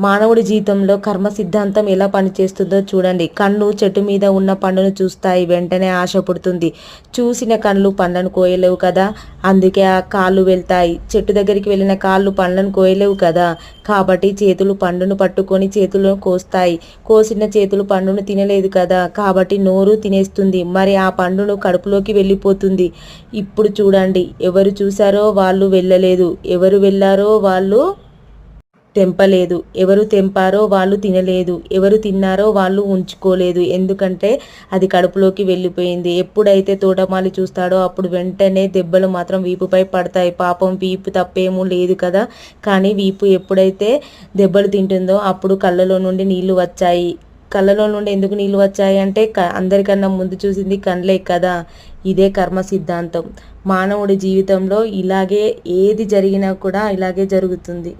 మానవుడి జీవితంలో కర్మ సిద్ధాంతం ఎలా పనిచేస్తుందో చూడండి. కన్ను చెట్టు మీద ఉన్న పండును చూస్తాయి. వెంటనే ఆశ పుడుతుంది. చూసిన కళ్ళు పండ్లను కోయలేవు కదా? అందుకే ఆ కాళ్ళు వెళ్తాయి. చెట్టు దగ్గరికి వెళ్ళిన కాళ్ళు పండ్లను కోయలేవు కదా? కాబట్టి చేతులు పండును పట్టుకొని చేతులు కోస్తాయి. కోసిన చేతులు పండును తినలేదు కదా? కాబట్టి నోరు తినేస్తుంది. మరి ఆ పండును కడుపులోకి వెళ్ళిపోతుంది. ఇప్పుడు చూడండి. ఎవరు చూశారో వాళ్ళు వెళ్ళలేదు. ఎవరు వెళ్ళారో వాళ్ళు తెంపలేదు. ఎవరు తెంపారో వాళ్ళు తినలేదు. ఎవరు తిన్నారో వాళ్ళు ఉంచుకోలేదు. ఎందుకంటే అది కడుపులోకి వెళ్ళిపోయింది. ఎప్పుడైతే తోటమాలి చూస్తాడో అప్పుడు వెంటనే దెబ్బలు మాత్రం వీపుపై పడతాయి. పాపం వీపు తప్పేమూ లేదు కదా. కానీ వీపు ఎప్పుడైతే దెబ్బలు తింటుందో అప్పుడు కళ్ళలో నుండి నీళ్ళు వచ్చాయి. కళ్ళలో నుండి ఎందుకు నీళ్ళు వచ్చాయి అంటే క అందరికన్నా ముందు చూసింది కండ్లే కదా. ఇదే కర్మ సిద్ధాంతం. మానవుడి జీవితంలో ఇలాగే ఏది జరిగినా కూడా ఇలాగే జరుగుతుంది.